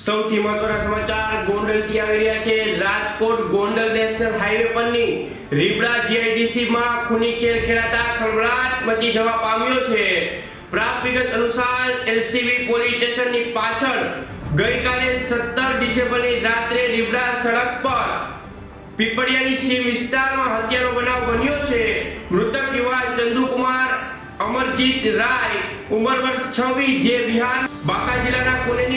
સૌથી મહત્વના સમાચાર ગોંડલથી આવી રહ્યા છે. રાજકોટ ગોંડલ નેશનલ હાઈવે પરની રીબડા જીઆઈડીસી માં ખૂની ખેલ ખેલાતા ખળભળાટ મચી જવા પામ્યો છે. પ્રાપ્ત વિગત અનુસાર એલસીબી પોલીસ સ્ટેશનની પાછળ ગઈકાલે 17 ડિસેમ્બરની રાત્રે રીબડા સડક પર પીપળિયાની સીમ વિસ્તારમાં હત્યાનો બનાવ બન્યો છે. મૃતક યુવા ચંદુકુમાર અમરજીત રાય, ઉંમર વર્ષ 26 જે બિહાર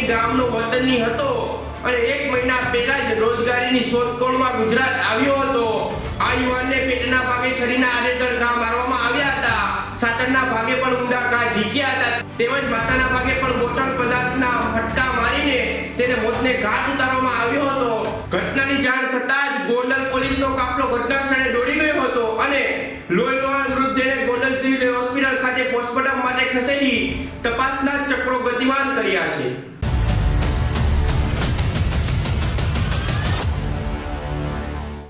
કોનેની ગામનો વતની હતો અને એક મહિના પહેલા જ રોજગારીની શોધખોળમાં ગુજરાત આવ્યો હતો. આ યુવાનને પેટના ભાગે છરીના આડેધડ ઘા મારવામાં આવ્યા હતા. સાતરના ભાગે પણ ઊંડા ઘા ઝીક્યા હતા. તેમજ માથાના ભાગે પણ બોટલ પદાર્થના ફટકા મારીને તેને મોતને ઘાટ ઉતારવામાં આવ્યો હતો. ઘટનાની જાણ થતાં જ ગોંડલ પોલીસનો કાફલો ઘટના સ્થળે દોડી ગયો હતો અને લોહીલોહાણ મૃતદેહને ગોંડલ સિવિલ હોસ્પિટલ ખાતે પોસ્ટમોર્ટમ માટે ખસેડી તપાસના ચક્રો ગતિમાન કર્યા છે.